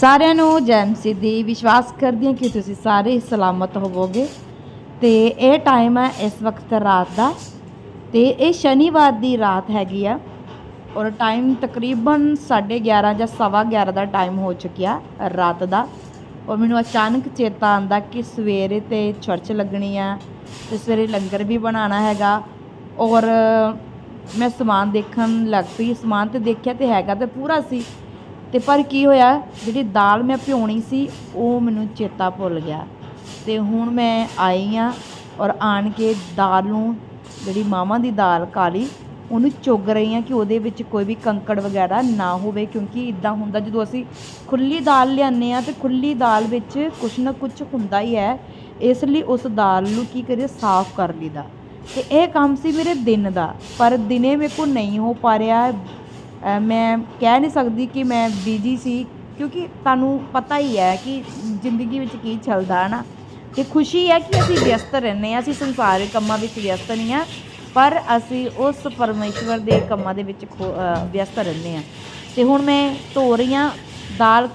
ਸਾਰਿਆਂ ਨੂੰ ਜੈਮਸੀ ਸਿੱਧੀ ਵਿਸ਼ਵਾਸ ਕਰਦੀ ਹਾਂ ਕਿ ਤੁਸੀਂ ਸਾਰੇ ਸਲਾਮਤ ਹੋਵੋਗੇ। ਤੇ ਇਹ ਟਾਈਮ ਹੈ ਇਸ ਵਕਤ ਰਾਤ ਦਾ। ਤੇ ਇਹ ਸ਼ਨੀਵਾਰ ਦੀ ਰਾਤ ਹੈਗੀ ਆ। ਔਰ ਟਾਈਮ ਤਕਰੀਬਨ 11:30 ਜਾਂ 11:15 ਦਾ ਟਾਈਮ ਹੋ ਚੁੱਕਿਆ ਰਾਤ ਦਾ। ਔਰ ਮੈਨੂੰ ਅਚਾਨਕ ਚੇਤਾ ਆਂਦਾ ਕਿ ਸਵੇਰੇ ਤੇ ਚਰਚ ਲੱਗਣੀ ਆ, ਤੇ ਸਵੇਰੇ ਲੰਗਰ ਵੀ ਬਣਾਉਣਾ ਹੈਗਾ। ਔਰ ਮੈਂ ਸਮਾਨ ਦੇਖਣ ਲੱਗ ਪਈ। ਸਮਾਨ ਤੇ ਦੇਖਿਆ ਤੇ ਹੈਗਾ ਤੇ ਪੂਰਾ ਸੀ। ਤੇ ਪਰ ਕੀ ਹੋਇਆ, ਜਿਹੜੀ ਦਾਲ ਮੈਂ ਭਿਉਣੀ ਸੀ, ਉਹ ਮੈਨੂੰ ਚੇਤਾ ਭੁੱਲ ਗਿਆ। ਤੇ ਹੁਣ ਮੈਂ ਆਈ ਆ ਔਰ ਆਣ ਕੇ ਦਾਲ ਨੂੰ, ਜਿਹੜੀ ਮਾਵਾਂ ਦੀ ਦਾਲ ਕਾਲੀ, ਉਹਨੂੰ ਚੁੱਗ ਰਹੀ ਆ ਕਿ ਉਹਦੇ ਵਿੱਚ ਕੋਈ ਵੀ ਕੰਕੜ ਵਗੈਰਾ ਨਾ ਹੋਵੇ, ਕਿਉਂਕਿ ਇਦਾਂ ਹੁੰਦਾ ਜਦੋਂ ਅਸੀਂ ਖੁੱਲੀ ਦਾਲ ਲਿਆਉਂਦੇ ਆ ਤੇ ਖੁੱਲੀ ਦਾਲ ਵਿੱਚ ਕੁਛ ਨਾ ਕੁਛ ਹੁੰਦਾ ਹੀ ਹੈ। ਇਸ ਲਈ ਉਸ ਦਾਲ ਨੂੰ ਕੀ ਕਰੀਏ, ਸਾਫ਼ ਕਰ ਲਈਦਾ। ਤੇ ਇਹ ਕੰਮ ਸੀ ਮੇਰੇ ਦਿਨ ਦਾ, ਪਰ ਦਿਨੇ ਮੇਰੇ ਕੋਲ ਨਹੀਂ ਹੋ ਪਾ ਰਿਹਾ ਮੈਂ ਕਹਿ ਨਹੀਂ ਸਕਦੀ ਕਿ ਮੈਂ ਬਿਜ਼ੀ ਸੀ, ਕਿਉਂਕਿ ਤੁਹਾਨੂੰ ਪਤਾ ਹੀ ਹੈ ਕਿ ਜ਼ਿੰਦਗੀ ਵਿੱਚ ਕੀ ਚੱਲਦਾ ਹੈ ਨਾ। ਤੇ ਖੁਸ਼ੀ ਹੈ ਕਿ ਅਸੀਂ ਵਿਅਸਤ ਰਹਿੰਦੇ ਹਾਂ, ਅਸੀਂ ਸੰਸਾਰਿਕ ਕੰਮਾਂ ਵਿੱਚ ਵਿਅਸਤ ਨਹੀਂ ਆ ਪਰ ਅਸੀਂ ਉਸ ਪਰਮੇਸ਼ਵਰ ਦੇ ਕੰਮਾਂ ਦੇ ਵਿੱਚ ਖੋ- ਵਿਅਸਤ ਰਹਿੰਦੇ ਹਾਂ। ਤੇ ਹੁਣ ਮੈਂ ਧੋ ਰਹੀ ਹਾਂ, ਦਾਲ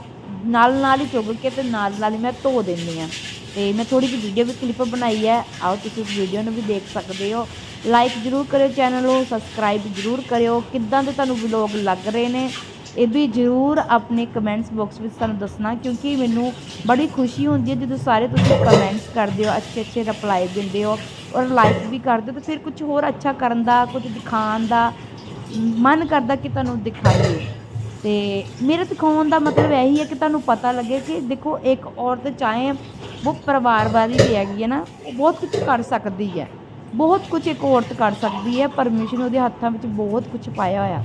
ਨਾਲ ਨਾਲ ਹੀ ਚੁੱਗ ਕੇ ਤੇ ਨਾਲ ਨਾਲ ਹੀ ਮੈਂ ਧੋ ਦਿੰਦੀ ਹਾਂ। ਤੇ ਮੈਂ ਥੋੜੀ ਜਿਹੀ ਵੀਡੀਓ ਵੀ ਕਲਿੱਪ ਬਣਾਈ ਹੈ, ਆਓ ਤੁਸੀਂ ਉਸ ਵੀਡੀਓ ਨੂੰ ਵੀ ਦੇਖ ਸਕਦੇ ਹੋ। ਲਾਈਕ ਜਰੂਰ ਕਰਿਓ ਚੈਨਲ ਨੂੰ ਸਬਸਕ੍ਰਾਈਬ ਜਰੂਰ ਕਰਿਓ। ਕਿੱਦਾਂ ਦੇ ਤੁਹਾਨੂੰ ਵਲੌਗ ਲੱਗ ਰਹੇ ਨੇ, ਇਹ ਵੀ ਜਰੂਰ ਆਪਣੇ ਕਮੈਂਟਸ ਬਾਕਸ ਵਿੱਚ ਸਾਨੂੰ ਦੱਸਣਾ, ਕਿਉਂਕਿ ਮੈਨੂੰ ਬੜੀ ਖੁਸ਼ੀ ਹੁੰਦੀ ਹੈ ਜਦੋਂ ਸਾਰੇ ਤੁਸੀਂ ਕਮੈਂਟਸ ਕਰਦੇ ਹੋ ਅੱਛੇ ਅੱਛੇ ਰਿਪਲਾਈ ਦਿੰਦੇ ਹੋ ਔਰ ਲਾਈਕ ਵੀ ਕਰਦੇ ਹੋ, ਤਾਂ ਫਿਰ ਕੁਝ ਹੋਰ ਅੱਛਾ ਕਰਨ ਦਾ ਕੁਝ ਦਿਖਾਉਣ ਦਾ ਮਨ ਕਰਦਾ ਕਿ ਤੁਹਾਨੂੰ ਦਿਖਾਈਏ। ਤੇ ਮੇਰੇ ਦਿਖਾਉਣ ਦਾ ਮਤਲਬ ਇਹੀ ਹੈ ਕਿ ਤੁਹਾਨੂੰ ਪਤਾ ਲੱਗੇ ਕਿ ਦੇਖੋ, ਇੱਕ ਔਰਤ ਚਾਹੇ ਉਹ ਪਰਿਵਾਰ ਵਾਲੀ ਵੀ ਹੈਗੀ ਹੈ ਨਾ, ਉਹ ਬਹੁਤ ਕੁਝ ਕਰ ਸਕਦੀ ਹੈ। ਬਹੁਤ ਕੁਝ ਇੱਕ ਔਰਤ ਕਰ ਸਕਦੀ ਹੈ ਪਰਮੇਸ਼ਰ ਨੇ ਉਹਦੇ ਹੱਥਾਂ ਵਿੱਚ ਬਹੁਤ ਕੁਝ ਪਾਇਆ ਹੋਇਆ।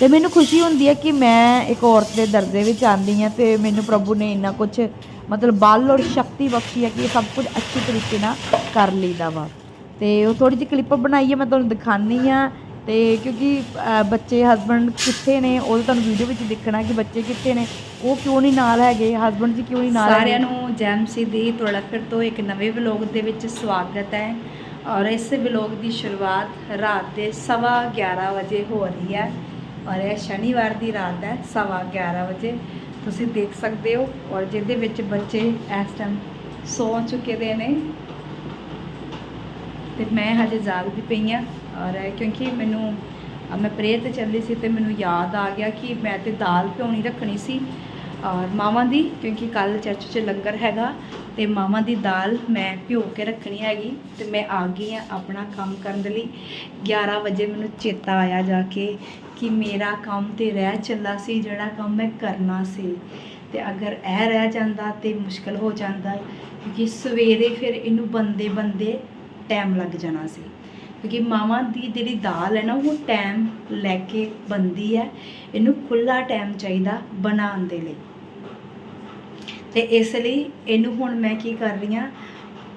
ਤੇ ਮੈਨੂੰ ਖੁਸ਼ੀ ਹੁੰਦੀ ਹੈ ਕਿ ਮੈਂ ਇੱਕ ਔਰਤ ਦੇ ਦਰਜੇ ਵਿੱਚ ਆਂਦੀ ਹਾਂ ਤੇ ਮੈਨੂੰ ਪ੍ਰਭੂ ਨੇ ਇੰਨਾ ਕੁਝ ਮਤਲਬ ਬਲ ਔਰ ਸ਼ਕਤੀ ਬਖਸ਼ੀ ਹੈ ਕਿ ਇਹ ਸਭ ਕੁਝ ਅੱਛੇ ਤਰੀਕੇ ਨਾਲ ਕਰ ਲਈਦਾ ਵਾ। ਤੇ ਉਹ ਥੋੜੀ ਜਿਹੀ ਕਲਿੱਪ ਬਣਾਈ ਹੈ, ਮੈਂ ਤੁਹਾਨੂੰ ਦਿਖਾਣੀ ਆ ਅਤੇ ਕਿਉਂਕਿ ਬੱਚੇ ਹਸਬੈਂਡ ਕਿੱਥੇ ਨੇ, ਉਹ ਤੁਹਾਨੂੰ ਵੀਡੀਓ ਵਿੱਚ ਦੇਖਣਾ ਕਿ ਬੱਚੇ ਕਿੱਥੇ ਨੇ। ਉਹ ਕਿਉਂ ਨਹੀਂ ਨਾਲ ਹੈਗੇ? ਹਸਬੈਂਡ ਜੀ ਕਿਉਂ ਨਹੀਂ ਨਾਲ ਸਾਰਿਆਂ ਹੈਗੇ? ਨੂੰ ਜੈਮਸੀ ਦੀ ਤੁਹਾਡਾ ਫਿਰ ਤੋਂ ਇੱਕ ਨਵੇਂ ਵਲੌਗ ਦੇ ਵਿੱਚ ਸਵਾਗਤ ਹੈ। ਔਰ ਇਸ ਵਲੌਗ ਦੀ ਸ਼ੁਰੂਆਤ ਰਾਤ ਦੇ ਸਵਾ 11 ਵਜੇ ਹੋ ਰਹੀ ਹੈ। ਔਰ ਇਹ ਸ਼ਨੀਵਾਰ ਦੀ ਰਾਤ ਹੈ, ਸਵਾ 11 ਵਜੇ। ਤੁਸੀਂ ਦੇਖ ਸਕਦੇ ਹੋ। ਔਰ ਜਿਹਦੇ ਵਿੱਚ ਬੱਚੇ ਇਸ ਟਾਈਮ ਸੌ ਚੁੱਕੇ ਦੇ ਨੇ। ਤੇ ਮੈਂ ਹਜੇ ਜਾਗਦੀ ਪਈ ਹਾਂ। ਔਰ ਕਿਉਂਕਿ ਮੈਨੂੰ ਮੈਂ ਪ੍ਰੇਅਰ ਤੇ ਚੱਲੀ ਸੀ ਤੇ ਮੈਨੂੰ ਯਾਦ ਆ ਗਿਆ ਕਿ ਮੈਂ ਤੇ ਦਾਲ ਭਿਉਣੀ ਰੱਖਣੀ ਸੀ ਔਰ ਮਾਵਾਂ ਦੀ, ਕਿਉਂਕਿ ਕੱਲ ਚਰਚ 'ਚ ਲੰਗਰ ਹੈਗਾ ਤੇ ਮਾਵਾਂ ਦੀ ਦਾਲ ਮੈਂ ਭਿਓ ਕੇ ਰੱਖਣੀ ਹੈਗੀ ਤੇ ਮੈਂ ਆ ਗਈ ਆ ਆਪਣਾ ਕੰਮ ਕਰਨ ਦੇ ਲਈ। 11 ਵਜੇ ਮੈਨੂੰ ਚੇਤਾ ਆਇਆ ਜਾ ਕੇ ਕਿ ਮੇਰਾ ਕੰਮ ਤੇ ਰਹਿ ਚੱਲਾ ਸੀ, ਜਿਹੜਾ ਕੰਮ ਮੈਂ ਕਰਨਾ ਸੀ। ਤੇ ਅਗਰ ਇਹ ਰਹਿ ਜਾਂਦਾ ਤੇ ਮੁਸ਼ਕਲ ਹੋ ਜਾਂਦਾ ਕਿ ਸਵੇਰੇ ਫਿਰ ਇਹਨੂੰ ਬੰਦੇ ਬੰਦੇ ਟਾਈਮ ਲੱਗ ਜਾਣਾ ਸੀ। ਕਿਉਂਕਿ ਮਾਵਾਂ ਦੀ ਜਿਹੜੀ ਦਾਲ ਹੈ ਨਾ, ਉਹ ਟਾਈਮ ਲੈ ਕੇ ਬੰਦੀ ਹੈ। ਇਹਨੂੰ ਖੁੱਲਾ ਟਾਈਮ ਚਾਹੀਦਾ ਬਣਾਉਣ ਦੇ ਲਈ। ਤੇ ਇਸ ਲਈ ਇਹਨੂੰ ਹੁਣ ਮੈਂ ਕੀ ਕਰ ਰਹੀ ਹਾਂ,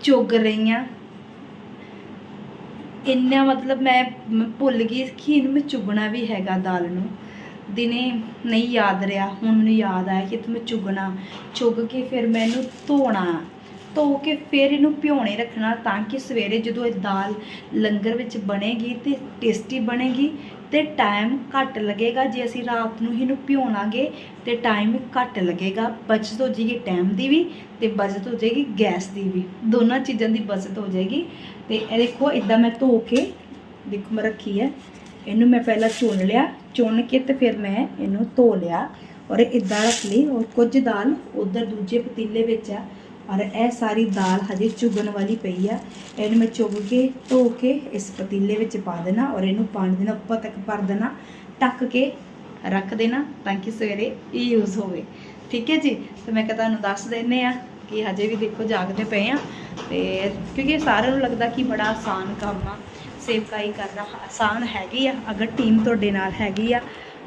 ਚੁੱਗ ਰਹੀ ਹਾਂ। ਇੰਨਾ ਮਤਲਬ ਮੈਂ ਭੁੱਲ ਗਈ ਕਿ ਇਹਨੂੰ ਮੈਂ ਚੁਗਣਾ ਵੀ ਹੈਗਾ ਦਾਲ ਨੂੰ। ਦਿਨੇ ਨਹੀਂ ਯਾਦ ਰਿਹਾ, ਹੁਣ ਮੈਨੂੰ ਯਾਦ ਆਇਆ ਕਿ ਤੂੰ ਮੈਂ ਚੁਗਣਾ। ਚੁੱਗ ਕੇ ਫਿਰ ਮੈਂ ਇਹਨੂੰ ਧੋਣਾ। ਧੋ ਕੇ ਫਿਰ ਇਹਨੂੰ ਭਿਉਣੇ ਰੱਖਣਾ ਤਾਂ ਕਿ ਸਵੇਰੇ ਜਦੋਂ ਇਹ ਦਾਲ ਲੰਗਰ ਵਿੱਚ ਬਣੇਗੀ ਤੇ ਟੇਸਟੀ ਬਣੇਗੀ ਤੇ ਟਾਈਮ ਘੱਟ ਲੱਗੇਗਾ। ਜੇ ਅਸੀਂ ਰਾਤ ਨੂੰ ਇਹਨੂੰ ਭਿਉਣਾਂਗੇ ਤੇ ਟਾਈਮ ਘੱਟ ਲੱਗੇਗਾ। ਬਚਤ ਹੋ ਜਾਏਗੀ ਟਾਈਮ ਦੀ ਵੀ ਤੇ ਬਚਤ ਹੋ ਜਾਏਗੀ ਗੈਸ ਦੀ ਵੀ। ਦੋਨਾਂ ਚੀਜ਼ਾਂ ਦੀ ਬਚਤ ਹੋ ਜਾਏਗੀ। ਤੇ ਇਹ ਦੇਖੋ ਇਦਾਂ ਮੈਂ ਧੋ ਕੇ, ਦੇਖੋ ਮੈਂ ਰੱਖੀ ਹੈ। ਇਹਨੂੰ ਮੈਂ ਪਹਿਲਾਂ ਚੁਣ ਲਿਆ। ਚੁਣ ਕੇ ਤੇ ਫਿਰ ਮੈਂ ਇਹਨੂੰ ਧੋ ਲਿਆ। ਔਰ ਇਦਾਂ ਰੱਖ ਲਈ। ਔਰ ਕੁਝ ਦਾਲ ਉਧਰ ਦੂਜੇ ਪਤੀਲੇ ਵਿੱਚ ਆ। ਔਰ ਇਹ ਸਾਰੀ ਦਾਲ ਹਜੇ ਚੁਗਣ ਵਾਲੀ ਪਈ ਆ। ਇਹਨੂੰ ਮੈਂ ਚੁਗ ਕੇ, ਧੋ ਕੇ ਇਸ ਪਤੀਲੇ ਵਿੱਚ ਪਾ ਦੇਣਾ ਔਰ ਇਹਨੂੰ ਪਾਣੀ ਦੇਣਾ ਉੱਪਰ ਤੱਕ ਭਰ ਦੇਣਾ। ਢੱਕ ਕੇ ਰੱਖ ਦੇਣਾ ਤਾਂ ਕਿ ਸਵੇਰੇ ਇਹ ਯੂਜ਼ ਹੋਵੇ। ਠੀਕ ਹੈ ਜੀ? ਤੇ ਮੈਂ ਕਿ ਤੁਹਾਨੂੰ ਦੱਸ ਦਿੰਨੇ ਆ ਕਿ ਹਜੇ ਵੀ ਦੇਖੋ ਜਾਗਦੇ ਪਏ ਆ। ਤੇ ਕਿਉਂਕਿ ਸਾਰਿਆਂ ਨੂੰ ਲੱਗਦਾ ਕਿ ਬੜਾ ਆਸਾਨ ਕੰਮ ਆ ਸੇਵਕਾਈ ਕਰਨਾ ਆਸਾਨ ਹੈਗੀ ਆ। ਅਗਰ ਟੀਮ ਤੁਹਾਡੇ ਨਾਲ ਹੈਗੀ ਆ,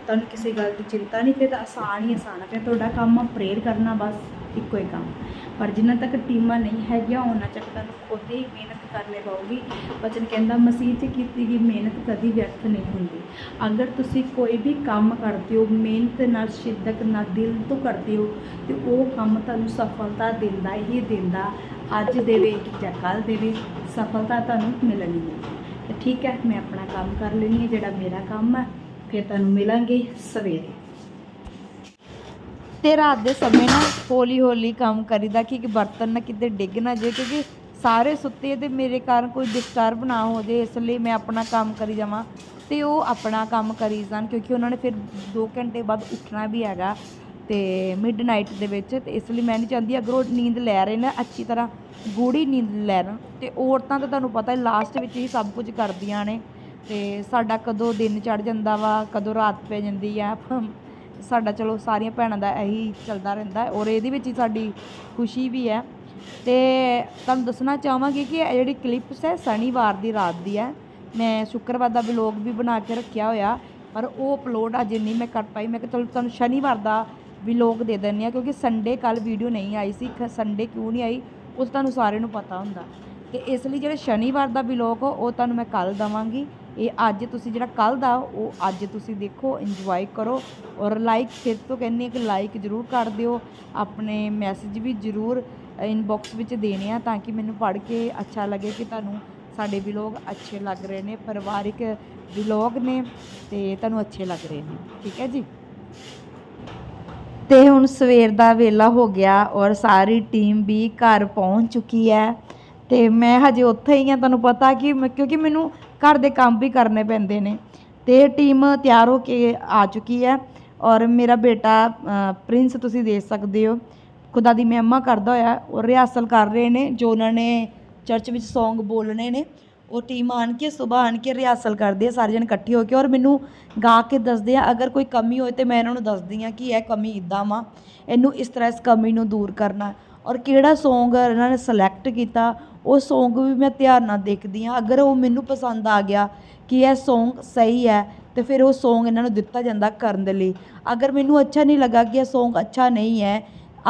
ਤੁਹਾਨੂੰ ਕਿਸੇ ਗੱਲ ਦੀ ਚਿੰਤਾ ਨਹੀਂ, ਫਿਰ ਤਾਂ ਆਸਾਨ ਹੀ ਆਸਾਨ ਆ। ਫਿਰ ਤੁਹਾਡਾ ਕੰਮ ਆ ਪ੍ਰੇਅਰ ਕਰਨਾ ਬਸ। ਇੱਕੋ ਹੀ ਕੰਮ। ਪਰ ਜਿੰਨਾ ਤੱਕ ਟੀਮਾਂ ਨਹੀਂ ਹੈਗੀਆਂ, ਉਹਨਾਂ ਤੱਕ ਤੁਹਾਨੂੰ ਖੁਦ ਹੀ ਮਿਹਨਤ ਕਰਨੀ ਪਊਗੀ। ਬਚਨ ਕਹਿੰਦਾ, ਮਸੀਹ 'ਚ ਕੀਤੀ ਗਈ ਮਿਹਨਤ ਕਦੀ ਵਿਅਰਥ ਨਹੀਂ ਹੁੰਦੀ। ਅਗਰ ਤੁਸੀਂ ਕੋਈ ਵੀ ਕੰਮ ਕਰਦੇ ਹੋ, ਮਿਹਨਤ ਨਾਲ ਸ਼ਿੱਦਤ ਨਾਲ ਦਿਲ ਤੋਂ ਕਰਦੇ ਹੋ, ਤੇ ਉਹ ਕੰਮ ਤੁਹਾਨੂੰ ਸਫਲਤਾ ਦਿੰਦਾ ਹੀ ਦਿੰਦਾ। ਅੱਜ ਦੇਵੇ ਜਾਂ ਕੱਲ ਦੇਵੇ, ਸਫਲਤਾ ਤੁਹਾਨੂੰ ਮਿਲਣੀ ਹੈ ਠੀਕ ਹੈ, ਮੈਂ ਆਪਣਾ ਕੰਮ ਕਰ ਲੈਣੀ ਹੈ, ਜਿਹੜਾ ਮੇਰਾ ਕੰਮ ਹੈ। ਫਿਰ ਤੁਹਾਨੂੰ ਮਿਲਾਂਗੇ ਸਵੇਰੇ। ਤੇ ਰਾਤ ਦੇ ਸਮੇਂ ਨਾ ਹੌਲੀ ਹੌਲੀ ਕੰਮ ਕਰੀਦਾ ਕਿ ਬਰਤਨ ਨਾ ਕਿਤੇ ਡਿੱਗ ਨਾ ਜੇ ਕਿਉਂਕਿ ਸਾਰੇ ਸੁੱਤੇ ਤੇ ਮੇਰੇ ਕਾਰਨ ਕੋਈ ਡਿਸਟਰਬ ਨਾ ਹੋ ਜੇ ਇਸ ਲਈ ਮੈਂ ਆਪਣਾ ਕੰਮ ਕਰੀ ਜਾਵਾਂ ਤੇ ਉਹ ਆਪਣਾ ਕੰਮ ਕਰੀ ਜਾਣ, ਕਿਉਂਕਿ ਉਹਨਾਂ ਨੇ ਫਿਰ 2 ਘੰਟੇ ਬਾਅਦ ਉੱਠਣਾ ਵੀ ਹੈਗਾ ਤੇ ਮਿਡਨਾਈਟ ਦੇ ਵਿੱਚ ਤੇ ਇਸ ਲਈ ਮੈਂ ਨਹੀਂ ਚਾਹੁੰਦੀ, ਅਗਰ ਉਹ ਨੀਂਦ ਲੈ ਰਹੇ ਨੇ, ਅੱਛੀ ਤਰ੍ਹਾਂ ਗੂੜੀ ਨੀਂਦ ਲੈ ਲੈਣ ਤੇ ਔਰਤਾਂ ਤਾਂ ਤੁਹਾਨੂੰ ਪਤਾ ਹੈ ਲਾਸਟ ਵਿੱਚ ਹੀ ਸਭ ਕੁਝ ਕਰਦੀਆਂ ਨੇ ਤੇ ਸਾਡਾ ਕਦੋਂ ਦਿਨ ਚੜ ਜਾਂਦਾ ਵਾ, ਕਦੋਂ ਰਾਤ ਪੈ ਜਾਂਦੀ ਆ ਸਾਡਾ ਚਲੋ ਸਾਰੀਆਂ ਭੈਣਾਂ ਦਾ ਇਹੀ ਚੱਲਦਾ ਰਹਿੰਦਾ ਔਰ ਇਹਦੇ ਵਿੱਚ ਹੀ ਸਾਡੀ ਖੁਸ਼ੀ ਵੀ ਹੈ। ਤੇ ਤੁਹਾਨੂੰ ਦੱਸਣਾ ਚਾਹਾਂਗੀ ਕਿ ਇਹ ਜਿਹੜੀ ਕਲਿੱਪਸ ਹੈ ਸ਼ਨੀਵਾਰ ਦੀ ਰਾਤ ਦੀ ਹੈ। ਮੈਂ ਸ਼ੁੱਕਰਵਾਰ ਦਾ ਵਲੌਗ ਵੀ ਬਣਾ ਕੇ ਰੱਖਿਆ ਹੋਇਆ, ਪਰ ਉਹ ਅਪਲੋਡ ਅਜੇ ਨਹੀਂ ਮੈਂ ਕਰ ਪਾਈ। ਮੈਂ ਕਿਹਾ ਚਲੋ ਤੁਹਾਨੂੰ ਸ਼ਨੀਵਾਰ ਦਾ ਵਲੌਗ ਦੇ ਦਿੰਦੇ ਆ ਕਿਉਂਕਿ ਸੰਡੇ ਕੱਲ ਵੀਡੀਓ ਨਹੀਂ ਆਈ ਸੀ ਸੰਡੇ ਕਿਉਂ ਨਹੀਂ ਆਈ ਉਹ ਤੁਹਾਨੂੰ ਸਾਰਿਆਂ ਨੂੰ ਪਤਾ ਹੁੰਦਾ। ਤੇ ਇਸ ਲਈ ਜਿਹੜੇ ਸ਼ਨੀਵਾਰ ਦਾ ਵਲੌਗ ਉਹ ਤੁਹਾਨੂੰ ਮੈਂ ਕੱਲ ਦਵਾਂਗੀ। ਇਹ ਅੱਜ ਤੁਸੀਂ ਜਿਹੜਾ ਕੱਲ ਦਾ, ਉਹ ਅੱਜ ਤੁਸੀਂ ਦੇਖੋ ਇੰਜੋਏ ਕਰੋ ਔਰ ਲਾਈਕ ਫਿਰ ਤੋਂ ਕਹਿੰਦੀ ਕਿ ਲਾਈਕ ਜ਼ਰੂਰ ਕਰ ਦਿਓ। ਆਪਣੇ ਮੈਸੇਜ ਵੀ ਜ਼ਰੂਰ ਇਨਬਾਕਸ ਵਿੱਚ ਦੇਣੇ ਆ ਤਾਂ ਕਿ ਮੈਨੂੰ ਪੜ੍ਹ ਕੇ ਅੱਛਾ ਲੱਗੇ ਕਿ ਤੁਹਾਨੂੰ ਸਾਡੇ ਵਲੌਗ ਅੱਛੇ ਲੱਗ ਰਹੇ ਨੇ, ਪਰਿਵਾਰਿਕ ਵਲੌਗ ਨੇ ਤੇ ਤੁਹਾਨੂੰ ਅੱਛੇ ਲੱਗ ਰਹੇ ਨੇ। ਠੀਕ ਹੈ ਜੀ? ਤੇ ਹੁਣ ਸਵੇਰ ਦਾ ਵੇਲਾ ਹੋ ਗਿਆ ਔਰ ਸਾਰੀ ਟੀਮ ਵੀ ਘਰ ਪਹੁੰਚ ਚੁੱਕੀ ਹੈ। ਤੇ ਮੈਂ ਹਜੇ ਉੱਥੇ ਹੀ ਆ ਤੁਹਾਨੂੰ ਪਤਾ ਕਿ ਮੈਂ- ਕਿਉਂਕਿ ਮੈਨੂੰ ਘਰ ਦੇ ਕੰਮ ਵੀ ਕਰਨੇ ਪੈਂਦੇ ਨੇ। ਤੇ ਟੀਮ ਤਿਆਰ ਹੋ ਕੇ ਆ ਚੁੱਕੀ ਹੈ ਔਰ ਮੇਰਾ ਬੇਟਾ ਪ੍ਰਿੰਸ ਤੁਸੀਂ ਦੇਖ ਸਕਦੇ ਹੋ। ਖੁਦਾ ਦੀ ਮਹਿਮਾ ਕਰਦਾ ਹੋਇਆ ਔਰ ਰਿਹਾਸਲ ਕਰ ਰਹੇ ਨੇ, ਜੋ ਉਹਨਾਂ ਨੇ ਚਰਚ ਵਿੱਚ ਸੌਂਗ ਬੋਲਣੇ ਨੇ, ਉਹ ਟੀਮ ਆਣ ਕੇ ਸਵੇਰ ਆਣ ਕੇ ਰਿਹਾਸਲ ਕਰਦੇ ਆ, ਸਾਰੇ ਜਣ ਇਕੱਠੇ ਹੋ ਕੇ ਔਰ ਮੈਨੂੰ ਗਾ ਕੇ ਦੱਸਦੇ ਆ, ਅਗਰ ਕੋਈ ਕਮੀ ਹੋਏ ਤੇ ਮੈਂ ਇਹਨਾਂ ਨੂੰ ਦੱਸਦੀ ਆ ਕਿ ਇਹ ਕਮੀ ਇਦਾਂ ਵਾ, ਇਹਨੂੰ ਇਸ ਤਰ੍ਹਾਂ ਇਸ ਕਮੀ ਨੂੰ ਦੂਰ ਕਰਨਾ। ਔਰ ਕਿਹੜਾ Song ਇਹਨਾਂ ਨੇ ਸਿਲੈਕਟ ਕੀਤਾ ਉਹ ਸੌਂਗ ਵੀ ਮੈਂ ਧਿਆਨ ਨਾਲ ਦੇਖਦੀ ਹਾਂ। ਅਗਰ ਉਹ ਮੈਨੂੰ ਪਸੰਦ ਆ ਗਿਆ ਕਿ ਇਹ ਸੌਂਗ ਸਹੀ ਹੈ, ਤੇ ਫਿਰ ਉਹ ਸੌਂਗ ਇਹਨਾਂ ਨੂੰ ਦਿੱਤਾ ਜਾਂਦਾ ਕਰਨ ਦੇ ਲਈ। ਅਗਰ ਮੈਨੂੰ ਅੱਛਾ ਨਹੀਂ ਲੱਗਾ ਕਿ ਇਹ ਸੌਂਗ ਅੱਛਾ ਨਹੀਂ ਹੈ,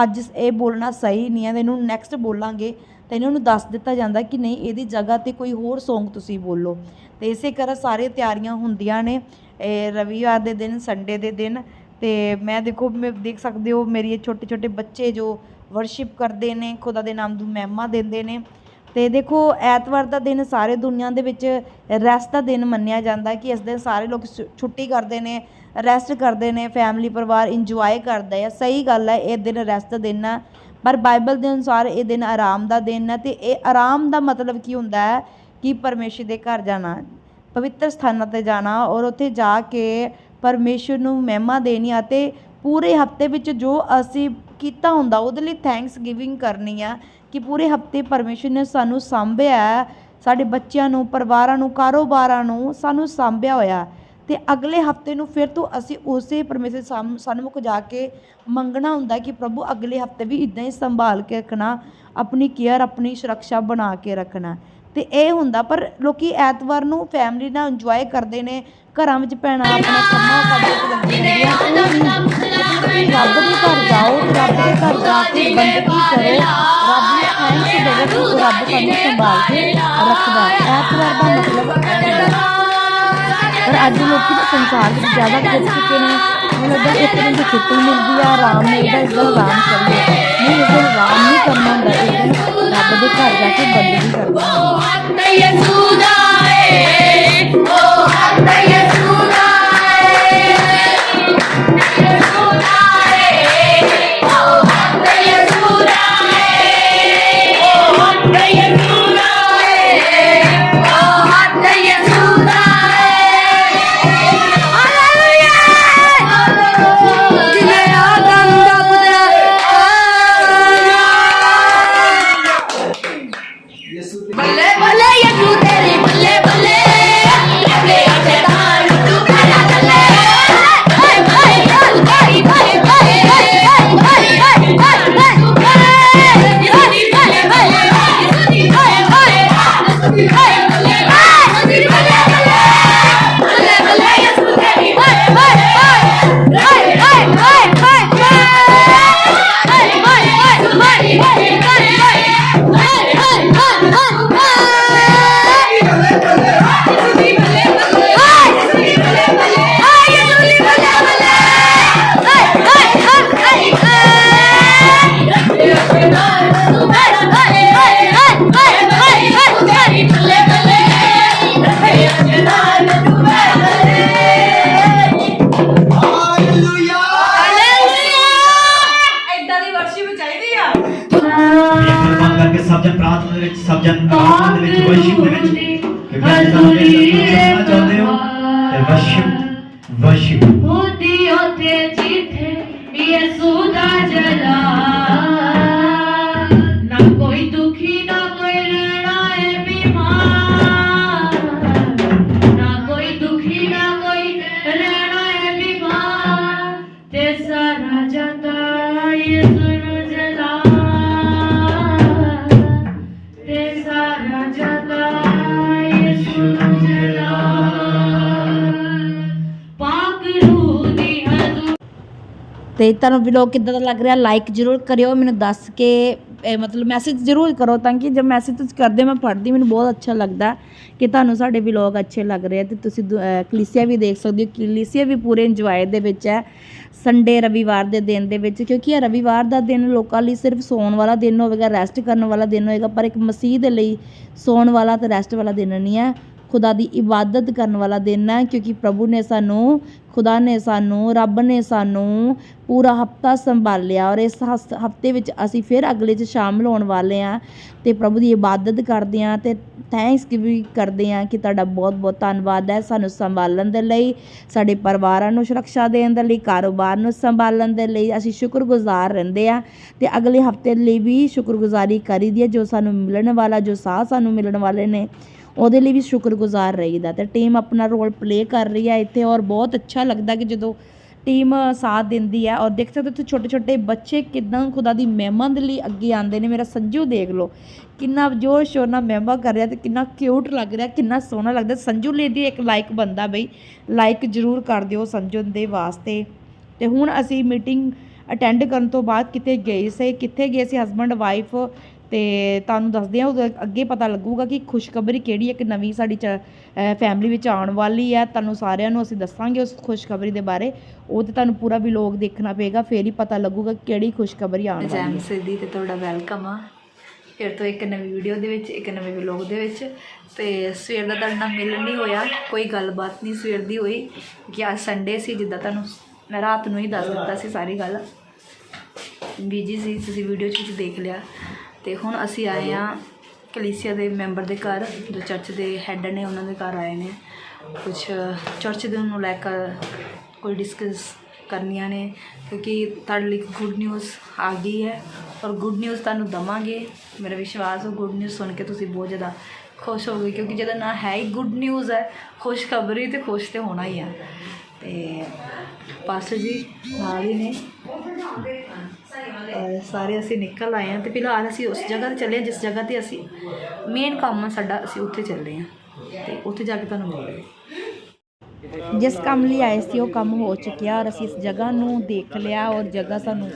ਅੱਜ ਇਹ ਬੋਲਣਾ ਸਹੀ ਨਹੀਂ ਹੈ, ਤੇ ਇਹਨੂੰ ਨੈਕਸਟ ਬੋਲਾਂਗੇ, ਤਾਂ ਇਹਨਾਂ ਨੂੰ ਦੱਸ ਦਿੱਤਾ ਜਾਂਦਾ ਕਿ ਨਹੀਂ, ਇਹਦੀ ਜਗ੍ਹਾ ਤੇ ਕੋਈ ਹੋਰ ਸੌਂਗ ਤੁਸੀਂ ਬੋਲੋ। ਅਤੇ ਇਸੇ ਤਰ੍ਹਾਂ ਸਾਰੇ ਤਿਆਰੀਆਂ ਹੁੰਦੀਆਂ ਨੇ, ਇਹ ਰਵੀਵਾਰ ਦੇ ਦਿਨ ਸੰਡੇ ਦੇ ਦਿਨ, ਤੇ ਮੈਂ ਦੇਖੋ, ਮੈਂ ਦੇਖ ਸਕਦੇ ਹੋ, ਮੇਰੀ ਇਹ ਛੋਟੇ ਛੋਟੇ ਬੱਚੇ ਜੋ ਵਰਸ਼ਿਪ ਕਰਦੇ ਨੇ, ਖੁਦਾ ਦੇ ਨਾਮ ਨੂੰ ਮਹਿਮਾ ਦਿੰਦੇ ਨੇ ਤੇ ਦੇਖੋ, ਐਤਵਾਰ ਦਾ ਦਿਨ ਸਾਰੇ ਦੁਨੀਆ ਦੇ ਵਿੱਚ ਰੈਸਟ ਦਾ ਦਿਨ ਮੰਨਿਆ ਜਾਂਦਾ ਕਿ ਇਸ ਦਿਨ ਸਾਰੇ ਲੋਕ ਛੁ- ਛੁੱਟੀ ਕਰਦੇ ਨੇ ਰੈਸਟ ਕਰਦੇ ਨੇ ਫੈਮਿਲੀ ਪਰਿਵਾਰ ਇੰਜੋਏ ਕਰਦਾ ਹੈ ਸਹੀ ਗੱਲ ਹੈ ਇਹ ਦਿਨ ਰੈਸਟ ਦਾ ਦਿਨ ਹੈ ਪਰ ਬਾਈਬਲ ਦੇ ਅਨੁਸਾਰ ਇਹ ਦਿਨ ਆਰਾਮ ਦਾ ਦਿਨ ਹੈ ਤੇ ਇਹ ਆਰਾਮ ਦਾ ਮਤਲਬ ਕੀ ਹੁੰਦਾ ਹੈ ਕਿ ਪਰਮੇਸ਼ਰ ਦੇ ਘਰ ਜਾਣਾ, ਪਵਿੱਤਰ ਸਥਾਨਾਂ ਤੇ ਜਾਣਾ ਔਰ ਉੱਥੇ ਜਾ ਕੇ ਪਰਮੇਸ਼ਰ ਨੂੰ ਮਹਿਮਾ ਦੇਣੀ ਅਤੇ ਪੂਰੇ ਹਫ਼ਤੇ ਵਿੱਚ ਜੋ ਅਸੀਂ ਕੀਤਾ ਹੁੰਦਾ, ਉਹਦੇ ਲਈ ਥੈਂਕਸ ਗਿਵਿੰਗ ਕਰਨੀ ਆ ਕਿ ਪੂਰੇ ਹਫ਼ਤੇ ਪਰਮੇਸ਼ਰ ਨੇ ਸਾਨੂੰ ਸਾਂਭਿਆ ਸਾਡੇ ਬੱਚਿਆਂ ਨੂੰ, ਪਰਿਵਾਰਾਂ ਨੂੰ, ਕਾਰੋਬਾਰਾਂ ਨੂੰ ਸਾਨੂੰ ਸਾਂਭਿਆ ਹੋਇਆ ਤੇ ਅਗਲੇ ਹਫ਼ਤੇ ਨੂੰ ਫਿਰ ਤੋਂ ਅਸੀਂ ਉਸੇ ਪਰਮੇਸ਼ਰ ਸਾਹਮ- ਸਨਮੁਖ ਜਾ ਕੇ ਮੰਗਣਾ ਹੁੰਦਾ ਕਿ ਪ੍ਰਭੂ ਅਗਲੇ ਹਫ਼ਤੇ ਵੀ ਇਦਾਂ ਹੀ ਸੰਭਾਲ ਕੇ ਰੱਖਣਾ, ਆਪਣੀ ਕੇਅਰ, ਆਪਣੀ ਸੁਰੱਖਿਆ ਬਣਾ ਕੇ ਰੱਖਣਾ। ਤੇ ਇਹ ਹੁੰਦਾ, ਪਰ ਲੋਕੀ ਐਤਵਾਰ ਨੂੰ ਫੈਮਿਲੀ ਨਾਲ ਇੰਜੋਏ ਕਰਦੇ ਨੇ, ਘਰਾਂ ਵਿੱਚ ਭੈਣਾਂ ਆਪਣਾ ਕੰਮਾਂ ਕਾਜਾਂ 'ਚ ਲੱਗੀਆਂ ਹੁੰਦੀਆਂ ਤੁਸੀਂ ਰੱਬ ਦੇ ਘਰ ਜਾਓ ਰੱਬ ਦੇ ਘਰ ਜਾ ਕੇ ਬੰਦਗੀ ਕਰੋ। ਰੱਬ ਨੂੰ ਥੈਂਕਸ ਦੇਵੋ ਕਿ ਰੱਬ ਸਾਨੂੰ ਸੰਭਾਲ ਕੇ ਰੱਖਦਾ ਐਤਵਾਰ ਦਾ ਮਤਲਬ ਪਰ ਅੱਜ ਲੋਕੀ ਤਾਂ ਸੰਸਾਰ ਵਿੱਚ ਜ਼ਿਆਦਾ ਖਿੱਚ ਚੁੱਕੇ ਨੇ। ਮੈਨੂੰ ਲੱਗਦਾ ਇੱਕ ਦਿਨ ਦੀ ਛੁੱਟੀ ਮਿਲਦੀ ਆ, ਆਰਾਮ ਮਿਲਦਾ ਇਸ ਦਿਨ ਆਰਾਮ ਕਰੀਏ। ਨਹੀਂ ਇਸ ਦਿਨ ਆਰਾਮ ਨਹੀਂ ਕਰਨਾ ਹੁੰਦਾ ਇਸ ਦਿਨ ਰੱਬ ਦੇ ਘਰ ਜਾ ਕੇ ਬੰਦਗੀ ਕਰਨੀ ਹੈ ਬੱਲੇ ਬੱਲੇ ਯਸੂ ਤੇਰੀ ਬੱਲੇ ਬੱਲੇ ਤੇ ਤੁਹਾਨੂੰ ਵਲੌਗ ਕਿੱਦਾਂ ਦਾ ਲੱਗ ਰਿਹਾ? ਲਾਈਕ ਜ਼ਰੂਰ ਕਰਿਓ ਮੈਨੂੰ ਦੱਸ ਕੇ ਮਤਲਬ ਮੈਸੇਜ ਜ਼ਰੂਰ ਕਰੋ ਤਾਂ ਕਿ ਜਦ ਮੈਸੇਜ ਤੁਸੀਂ ਕਰਦੇ ਮੈਂ ਪੜ੍ਹਦੀ, ਮੈਨੂੰ ਬਹੁਤ ਅੱਛਾ ਲੱਗਦਾ ਕਿ ਤੁਹਾਨੂੰ ਸਾਡੇ ਵਲੌਗ ਅੱਛੇ ਲੱਗ ਰਹੇ ਆ ਤੇ ਤੁਸੀਂ ਦੁ- ਅਹ ਵੀ ਦੇਖ ਸਕਦੇ ਹੋ, ਕਲੀਸਿਆ ਵੀ ਪੂਰੇ ਇੰਜੋਏ ਦੇ ਵਿੱਚ ਹੈ ਸੰਡੇ ਰਵੀਵਾਰ ਦੇ ਦਿਨ ਦੇ ਵਿੱਚ, ਕਿਉਂਕਿ ਇਹ ਰਵੀਵਾਰ ਦਾ ਦਿਨ ਲੋਕਾਂ ਲਈ ਸਿਰਫ ਸੌਣ ਵਾਲਾ ਦਿਨ ਹੋਵੇਗਾ ਰੈਸਟ ਕਰਨ ਵਾਲਾ ਦਿਨ ਹੋਵੇਗਾ ਪਰ ਇੱਕ ਮਸੀਹ ਦੇ ਲਈ ਸੌਣ ਵਾਲਾ ਤੇ ਰੈਸਟ ਵਾਲਾ ਦਿਨ ਨਹੀਂ ਹੈ, ਖੁਦਾ ਦੀ ਇਬਾਦਤ ਕਰਨ ਵਾਲਾ ਦਿਨ ਹੈ, ਕਿਉਂਕਿ ਪ੍ਰਭੂ ਨੇ ਸਾਨੂੰ ਖੁਦਾ ਨੇ ਸਾਨੂੰ, ਰੱਬ ਨੇ ਸਾਨੂੰ ਪੂਰਾ ਹਫਤਾ ਸੰਭਾਲਿਆ ਔਰ ਇਸ ਹਫ਼ਤੇ ਵਿੱਚ ਅਸੀਂ ਫਿਰ ਅਗਲੇ 'ਚ ਸ਼ਾਮਲ ਹੋਣ ਵਾਲੇ ਹਾਂ ਤੇ ਪ੍ਰਭੂ ਦੀ ਇਬਾਦਤ ਕਰਦੇ ਹਾਂ ਤੇ ਥੈਂਕਸ ਵੀ ਕਰਦੇ ਹਾਂ ਕਿ ਤੁਹਾਡਾ ਬਹੁਤ ਬਹੁਤ ਧੰਨਵਾਦ ਹੈ ਸਾਨੂੰ ਸੰਭਾਲਣ ਦੇ ਲਈ, ਸਾਡੇ ਪਰਿਵਾਰਾਂ ਨੂੰ ਸੁਰੱਖਿਆ ਦੇਣ ਦੇ ਲਈ, ਕਾਰੋਬਾਰ ਨੂੰ ਸੰਭਾਲਣ ਦੇ ਲਈ ਅਸੀਂ ਸ਼ੁਕਰਗੁਜ਼ਾਰ ਰਹਿੰਦੇ ਆ ਤੇ ਅਗਲੇ ਹਫ਼ਤੇ ਲਈ ਵੀ ਸ਼ੁਕਰਗੁਜ਼ਾਰੀ ਕਰੀਦੀ ਹੈ ਜੋ ਸਾਨੂੰ ਮਿਲਣ ਵਾਲਾ, ਜੋ ਸਾਹ ਸਾਨੂੰ ਮਿਲਣ ਵਾਲੇ ਨੇ। ਉਹਦੇ ਲਈ ਵੀ ਸ਼ੁਕਰਗੁਜ਼ਾਰ ਰਹੀਦਾ ਤੇ ਟੀਮ ਆਪਣਾ ਰੋਲ ਪਲੇ ਕਰ ਰਹੀ ਹੈ ਇੱਥੇ ਔਰ ਬਹੁਤ ਅੱਛਾ ਲੱਗਦਾ ਕਿ ਜਦੋਂ ਟੀਮ ਸਾਥ ਦਿੰਦੀ ਹੈ ਔਰ ਦੇਖ ਸਕਦੇ ਹੋ ਤੁਸੀਂ ਛੋਟੇ ਛੋਟੇ ਬੱਚੇ ਕਿਦਾਂ ਖੁਦਾ ਦੀ ਮਹਿਮਾ ਦੇ ਲਈ ਅੱਗੇ ਆਉਂਦੇ ਨੇ। ਮੇਰਾ ਸੰਜੂ ਦੇਖ ਲਓ, ਕਿੰਨਾ ਜੋਰ ਸ਼ੋਰ ਨਾਲ ਮਹਿਮਾ ਕਰ ਰਿਹਾ ਤੇ ਕਿੰਨਾ ਕਿਊਟ ਲੱਗ ਰਿਹਾ, ਕਿੰਨਾ ਸੋਹਣਾ ਲੱਗਦਾ। ਸੰਜੂ ਲਈ ਦੀ ਇੱਕ ਲਾਈਕ ਬੰਦਾ ਬਈ ਲਾਈਕ ਜ਼ਰੂਰ ਕਰ ਦਿਓ ਸੰਜੂ ਦੇ ਵਾਸਤੇ। ਤੇ ਹੁਣ ਅਸੀਂ ਮੀਟਿੰਗ ਅਟੈਂਡ ਕਰਨ ਤੋਂ ਬਾਅਦ ਕਿਤੇ ਗਏ ਸੀ, ਕਿੱਥੇ ਗਏ ਸੀ ਹਸਬੰਡ ਵਾਈਫ ਤੇ ਤੁਹਾਨੂੰ ਦੱਸਦੇ ਆ ਉਹਦੇ ਅੱਗੇ ਪਤਾ ਲੱਗੂਗਾ ਕਿ ਖੁਸ਼ਖਬਰੀ ਕਿਹੜੀ ਇੱਕ ਨਵੀਂ ਸਾਡੀ ਫੈਮਿਲੀ ਵਿੱਚ ਆਉਣ ਵਾਲੀ ਹੈ। ਤੁਹਾਨੂੰ ਸਾਰਿਆਂ ਨੂੰ ਅਸੀਂ ਦੱਸਾਂਗੇ ਉਸ ਖੁਸ਼ਖਬਰੀ ਦੇ ਬਾਰੇ। ਉਹ ਤੇ ਤੁਹਾਨੂੰ ਪੂਰਾ ਵਲੌਗ ਦੇਖਣਾ ਪਏਗਾ, ਫੇਰ ਹੀ ਪਤਾ ਲੱਗੂਗਾ ਕਿਹੜੀ ਖੁਸ਼ਖਬਰੀ ਆਉਣ ਵਾਲੀ ਜੈਮ ਸਿੱਧੀ ਤੇ ਤੁਹਾਡਾ ਵੈਲਕਮ ਆ। ਫਿਰ ਤੋਂ ਇੱਕ ਨਵੀਂ ਵੀਡੀਓ ਦੇ ਵਿੱਚ, ਇੱਕ ਨਵੇਂ ਵਲੌਗ ਦੇ ਵਿੱਚ। ਤੇ ਸਵੇਰ ਦਾ ਤੁਹਾਡੇ ਨਾਲ ਮਿਲਣ ਨਹੀਂ ਹੋਇਆ, ਕੋਈ ਗੱਲਬਾਤ ਨਹੀਂ ਸਵੇਰ ਦੀ ਹੋਈ। ਕਿ ਅੱਜ ਸੰਡੇ ਸੀ, ਜਿੱਦਾਂ ਤੁਹਾਨੂੰ ਮੈਂ ਰਾਤ ਨੂੰ ਹੀ ਦੱਸ ਦਿੱਤਾ ਸੀ ਸਾਰੀ ਗੱਲ। ਬੀਜੀ ਸੀ, ਤੁਸੀਂ ਵੀਡੀਓ 'ਚ ਵਿੱਚ ਦੇਖ ਲਿਆ। ਤੇ ਹੁਣ ਅਸੀਂ ਆਏ ਆ ਕਲੀਸੀਆ ਦੇ ਮੈਂਬਰ ਦੇ ਘਰ ਜੋ ਚਰਚ ਦੇ ਹੈੱਡ ਨੇ ਉਹਨਾਂ ਦੇ ਘਰ ਆਏ ਨੇ। ਕੁਝ ਚਰਚ ਦੇ ਨੂੰ ਲੈ ਕੇ ਕੋਈ ਡਿਸਕਸ ਕਰਨੀਆਂ ਨੇ ਕਿਉਂਕਿ ਤੁਹਾਡੇ ਲਈ ਗੁੱਡ ਨਿਊਜ਼ ਆ ਗਈ ਹੈ। ਔਰ ਗੁੱਡ ਨਿਊਜ਼ ਤੁਹਾਨੂੰ ਦਵਾਂਗੇ। ਮੇਰਾ ਵਿਸ਼ਵਾਸ ਹੈ ਗੁੱਡ ਨਿਊਜ਼ ਸੁਣ ਕੇ ਤੁਸੀਂ ਬਹੁਤ ਜ਼ਿਆਦਾ ਖੁਸ਼ ਹੋਗੇ ਕਿਉਂਕਿ ਜਿਹਦਾ ਨਾਂ ਹੈ ਹੀ ਗੁੱਡ ਨਿਊਜ਼ ਹੈ। ਖੁਸ਼ਖਬਰੀ ਤੇ ਖੁਸ਼ ਤੇ ਹੋਣਾ ਹੀ ਆ। ਤੇ ਪਾਸਟਰ ਜੀ ਨਾਲ ਹੀ ਨੇ। ਸਾਰੇ ਅਸੀਂ ਨਿਕਲ ਆਏ ਹਾਂ ਤੇ ਫਿਲਹਾਲ ਅਸੀਂ ਉਸ ਜਗ੍ਹਾ ਤੇ ਚੱਲੇ ਹਾਂ, ਜਿਸ ਜਗ੍ਹਾ ਤੇ ਅਸੀਂ ਮੇਨ ਕੰਮ ਸਾਡਾ, ਅਸੀਂ ਉੱਥੇ ਚੱਲੇ ਹਾਂ ਤੇ ਉੱਥੇ ਜਾ ਕੇ ਤੁਹਾਨੂੰ ਮਿਲਾਂਗੇ ਜਿਸ ਕੰਮ ਲਈ ਆਏ ਸੀ, ਉਹ ਕੰਮ ਹੋ ਚੁੱਕਿਆ ਔਰ ਅਸੀਂ ਇਸ ਜਗ੍ਹਾ ਨੂੰ ਦੇਖ ਲਿਆ ਔਰ ਜਗ੍ਹਾ ਸਾਨੂੰ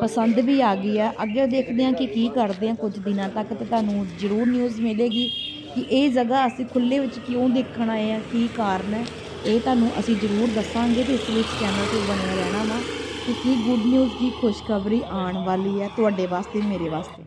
ਪਸੰਦ ਵੀ ਆ ਗਈ ਹੈ। ਅੱਗੇ ਦੇਖਦੇ ਹਾਂ ਕਿ ਕੀ ਕਰਦੇ ਹਾਂ ਕੁਝ ਦਿਨਾਂ ਤੱਕ ਤੇ ਤੁਹਾਨੂੰ ਜ਼ਰੂਰ ਨਿਊਜ਼ ਮਿਲੇਗੀ ਕਿ ਇਹ ਜਗ੍ਹਾ ਅਸੀਂ ਖੁੱਲੇ ਵਿੱਚ ਕਿਉਂ ਦੇਖਣ ਆਏ ਹਾਂ, ਕੀ ਕਾਰਨ ਹੈ, ਇਹ ਤੁਹਾਨੂੰ ਅਸੀਂ ਜ਼ਰੂਰ ਦੱਸਾਂਗੇ ਤੇ ਇਸ ਵਿੱਚ ਚੈਨਲ ਤੇ ਬਣੇ ਰਹਿਣਾ ਵਾ। ਕਿ ਕੀ ਗੁੱਡ ਨਿਊਜ਼ ਦੀ ਖੁਸ਼ਖਬਰੀ ਆਉਣ ਵਾਲੀ ਹੈ ਤੁਹਾਡੇ ਵਾਸਤੇ, ਮੇਰੇ ਵਾਸਤੇ।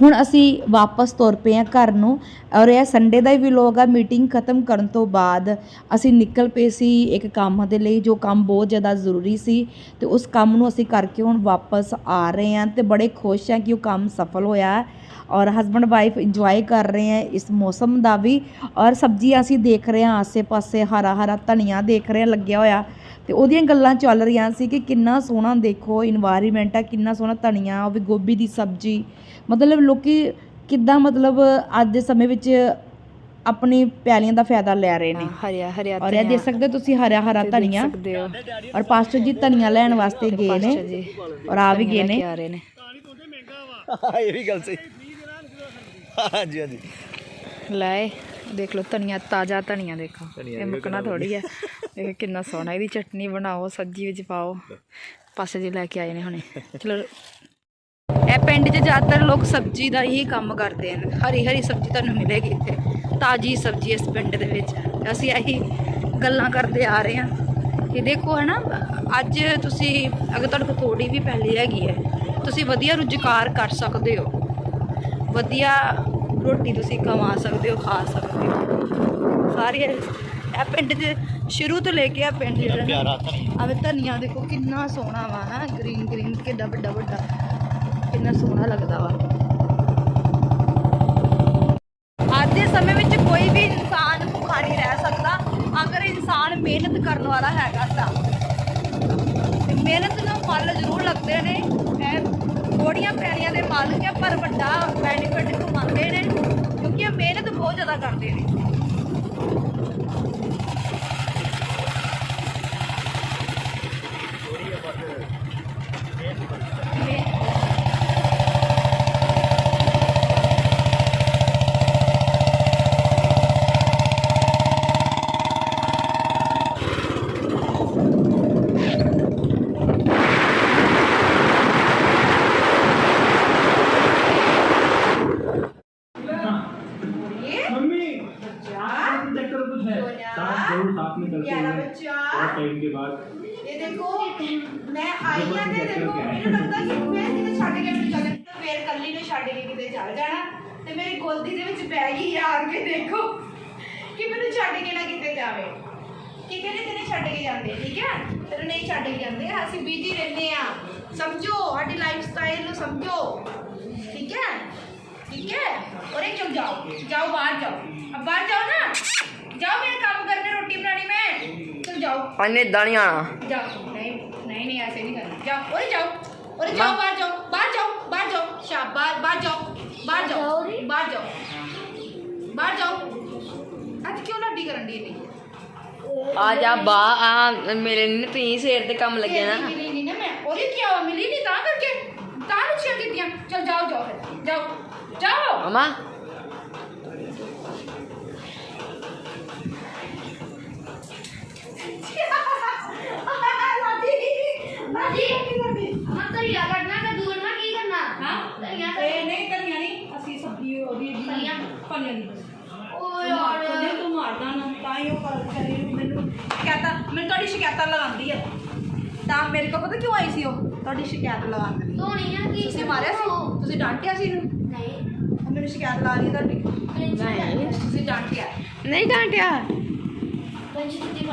ਹੁਣ ਅਸੀਂ ਵਾਪਸ ਤੁਰ ਪਏ ਹਾਂ ਘਰ ਨੂੰ ਔਰ ਇਹ ਸੰਡੇ ਦਾ ਹੀ ਵਲੌਗ ਆ ਮੀਟਿੰਗ ਖਤਮ ਕਰਨ ਤੋਂ ਬਾਅਦ ਅਸੀਂ ਨਿਕਲ ਪਏ ਸੀ ਇੱਕ ਕੰਮ ਦੇ ਲਈ, ਜੋ ਕੰਮ ਬਹੁਤ ਜ਼ਿਆਦਾ ਜ਼ਰੂਰੀ ਸੀ ਤੇ ਉਸ ਕੰਮ ਨੂੰ ਅਸੀਂ ਕਰਕੇ ਹੁਣ ਵਾਪਸ ਆ ਰਹੇ ਹਾਂ ਤੇ ਬੜੇ ਖੁਸ਼ ਹਾਂ ਕਿ ਉਹ ਕੰਮ ਸਫਲ ਹੋਇਆ ਔਰ ਹਸਬੰਡ ਵਾਈਫ ਇੰਜੋਏ ਕਰ ਰਹੇ ਹਾਂ ਇਸ ਮੌਸਮ ਦਾ ਵੀ ਔਰ ਸਬਜ਼ੀ ਅਸੀਂ ਦੇਖ ਰਹੇ ਹਾਂ, ਆਸੇ-ਪਾਸੇ ਹਰਾ ਹਰਾ ਧਨੀਆ ਦੇਖ ਰਹੇ ਹਾਂ, ਲੱਗਿਆ ਹੋਇਆ ਤੇ ਉਹਦੀਆਂ ਗੱਲਾਂ ਚੱਲ ਰਹੀਆਂ ਸੀ ਕਿ ਕਿੰਨਾ ਸੋਹਣਾ ਦੇਖੋ এনवायरमेंट ਆ ਕਿੰਨਾ ਸੋਹਣਾ ਧਨੀਆ ਉਹ ਵੀ ਗੋਭੀ ਦੀ ਸਬਜ਼ੀ। ਮਤਲਬ ਲੋਕੀ ਕਿੱਦਾਂ ਮਤਲਬ ਅੱਜ ਦੇ ਸਮੇਂ ਵਿੱਚ ਆਪਣੀ ਪਿਆਲੀਆਂ ਦਾ ਫਾਇਦਾ ਲੈ ਰਹੇ ਨੇ। ਹਰਿਆ ਹਰਿਆ ਔਰ ਇਹ ਦੇਖ ਸਕਦੇ ਹੋ ਤੁਸੀਂ ਹਰਿਆ ਹਰਾ ਧਨੀਆ। ਔਰ ਪਾਸਟਰ ਜੀ ਧਨੀਆ ਲੈਣ ਵਾਸਤੇ ਗਏ ਨੇ। ਔਰ ਆ ਵੀ ਗਏ ਨੇ। ਆ ਰਹੇ ਨੇ। ਇਹ ਵੀ ਗੱਲ ਸਹੀ। ਹਾਂਜੀ ਹਾਂਜੀ ਲੈ ਦੇਖ ਲਓ ਧਨੀਆ ਤਾਜ਼ਾ ਧਨੀਆ ਦੇਖੋ। ਇਹ ਮੁੱਕਣਾ ਥੋੜੀ ਹੈ। ਦੇਖ ਕਿੰਨਾ ਸੋਹਣਾ ਇਹਦੀ ਚਟਨੀ ਬਣਾਓ ਸਬਜ਼ੀ ਵਿੱਚ ਪਾਓ। ਪਾਸੇ ਜੀ ਲੈ ਕੇ ਆਏ ਨੇ ਹੁਣੇ। ਚਲੋ ਇਹ ਪਿੰਡ 'ਚ ਜ਼ਿਆਦਾਤਰ ਲੋਕ ਸਬਜ਼ੀ ਦਾ ਹੀ ਕੰਮ ਕਰਦੇ ਹਨ। ਹਰੀ ਹਰੀ ਸਬਜ਼ੀ ਤੁਹਾਨੂੰ ਮਿਲੇਗੀ ਇੱਥੇ। ਤਾਜ਼ੀ ਸਬਜ਼ੀ ਇਸ ਪਿੰਡ ਦੇ ਵਿੱਚ। ਅਸੀਂ ਇਹੀ ਗੱਲਾਂ ਕਰਦੇ ਆ ਰਹੇ ਹਾਂ। ਕਿ ਦੇਖੋ ਹੈ ਨਾ ਅੱਜ ਤੁਸੀਂ ਅਗਰ ਤੁਹਾਡੇ ਕੋਲ ਥੋੜੀ ਵੀ ਪੈਲੀ ਹੈਗੀ ਹੈ ਤੁਸੀਂ ਵਧੀਆ ਰੁਜ਼ਗਾਰ ਕਰ ਸਕਦੇ ਹੋ। ਵਧੀਆ ਰੋਟੀ ਤੁਸੀਂ ਕਮਾ ਸਕਦੇ ਹੋ ਖਾ ਸਕਦੇ ਹੋ। ਸਾਰੇ ਇਹ ਪਿੰਡ 'ਚ ਸ਼ੁਰੂ ਤੋਂ ਲੈ ਕੇ ਆ ਪਿੰਡ ਜਿਹੜਾ ਪਿਆਰਾ ਧਨੀਆ। ਆਵੇ ਧਨੀਆ ਦੇਖੋ ਕਿੰਨਾ ਸੋਹਣਾ ਵਾ ਨਾ ਗ੍ਰੀਨ ਗ੍ਰੀਨ ਕਿੱਡਾ ਵੱਡਾ ਵੱਡਾ। ਕਿੰਨਾ ਸੋਹਣਾ ਲੱਗਦਾ ਵਾ। ਕੋਈ ਵੀ ਇਨਸਾਨ ਭੁੱਖਾ ਨਹੀਂ ਰਹਿ ਸਕਦਾ ਅਗਰ ਇਨਸਾਨ ਮਿਹਨਤ ਕਰਨ ਵਾਲਾ ਹੈਗਾ ਤਾਂ। ਤੇ ਮਿਹਨਤ ਨੂੰ ਫਲ ਜ਼ਰੂਰ ਲੱਗਦੇ ਨੇ ਇਹ ਥੋੜੀਆਂ ਪੈਣੀਆਂ ਦੇ ਮਾਲਕ ਹੈ ਪਰ ਵੱਡਾ ਬੈਨੀਫਿਟ ਕਮਾਉਂਦੇ ਨੇ, ਕਿਉਂਕਿ ਇਹ ਮਿਹਨਤ ਬਹੁਤ ਜ਼ਿਆਦਾ ਕਰਦੇ ਨੇ। ਮੈਂ ਆਈ ਆ ਤੇ ਦੇਖੋ ਮੈਨੂੰ ਲੱਗਦਾ ਕਿ ਮੈਂ ਕਿਤੇ ਛੱਡ ਕੇ ਮੈਨੂੰ ਚੱਲ ਫੇਰ ਕੱਲੀ ਨੂੰ ਛੱਡ ਕੇ ਕਿਤੇ ਚੱਲ ਜਾਣਾ ਤੇ ਮੇਰੀ ਗੋਦੀ ਦੇ ਵਿੱਚ ਬੈ ਗਈ ਆ ਕੇ ਦੇਖੋ ਕਿ ਮੈਨੂੰ ਛੱਡ ਕੇ ਨਾ ਕਿਤੇ ਜਾਵੇ ਕਿਤੇ ਨਾ ਕਿਤੇ ਛੱਡ ਕੇ ਜਾਂਦੇ ਠੀਕ ਹੈ ਤੈਨੂੰ ਨਹੀਂ ਛੱਡ ਕੇ ਜਾਂਦੇ ਅਸੀਂ ਬੀਜੀ ਰਹਿੰਦੇ ਆ ਸਮਝੋ ਸਾਡੀ ਲਾਈਫ ਸਟਾਈਲ ਨੂੰ ਸਮਝੋ ਠੀਕ ਹੈ ਠੀਕ ਹੈ ਔਰੇ ਚਲ ਜਾਓ ਜਾਓ ਬਾਹਰ ਜਾਓ अब बाहर जाओ ना जाओ मेरे काम करने रोटी बनानी में चल जाओ अन्य दानी आना जाओ नहीं नहीं नहीं ऐसे नहीं करना जाओ अरे जाओ अरे जाओ बाहर जाओ बाहर जाओ बाहर जाओ शाबाश बाहर बाहर जाओ बाहर जाओ बाहर जाओ बाहर जाओ ਅੱਜ ਕਿਉਂ ਲੱਡੀ ਕਰਨ ਦੀ ਨਹੀਂ ਆ ਜਾ ਬਾ ਆ ਮੇਰੇ ਨੇ ਤੁਸੀਂ ਸਿਰ ਤੇ ਕੰਮ ਲੱਗੇ ਨਾ ਮਿਲੀ ਨਹੀਂ ਨਾ ਮੈਂ ਉਹਦੀ ਕੀ ਆ ਮਿਲੀ ਨਹੀਂ ਤਾਂ ਕਰਕੇ ਤਾਂ ਰੁਚੀਆਂ ਕੀਤੀਆਂ ਚਲ ਜਾਓ ਜਾਓ ਫਿਰ ਜਾਓ ਜਾਓ ਮਮਾ ਮੈਨੂੰ ਤੁਹਾਡੀ ਸ਼ਿਕਾਇਤਾਂ ਲਗਾਉਂਦੀ ਆ। ਤਾਂ ਮੇਰੇ ਕੋਲ ਪਤਾ ਕਿਉਂ ਆਈ ਸੀ ਉਹ? ਤੁਹਾਡੀ ਸ਼ਿਕਾਇਤ ਲਗਾਉਣ ਦੇ ਲਈ। ਆ ਕੀ ਤੁਸੀਂ ਮਾਰਿਆ ਸੀ? ਤੁਸੀਂ ਡਾਂਟਿਆ ਸੀ ਇਹਨੂੰ? ਨਹੀਂ। ਮੈਨੂੰ ਸ਼ਿਕਾਇਤ ਲਾ ਲਈ ਤੁਹਾਡੀ। ਪ੍ਰਿੰਸੀਪਲ ਤੁਸੀਂ ਡਾਂਟਿਆ। ਨਹੀਂ ਡਾਂਟਿਆ। ਪੰਜ ਦਿੱਤੀ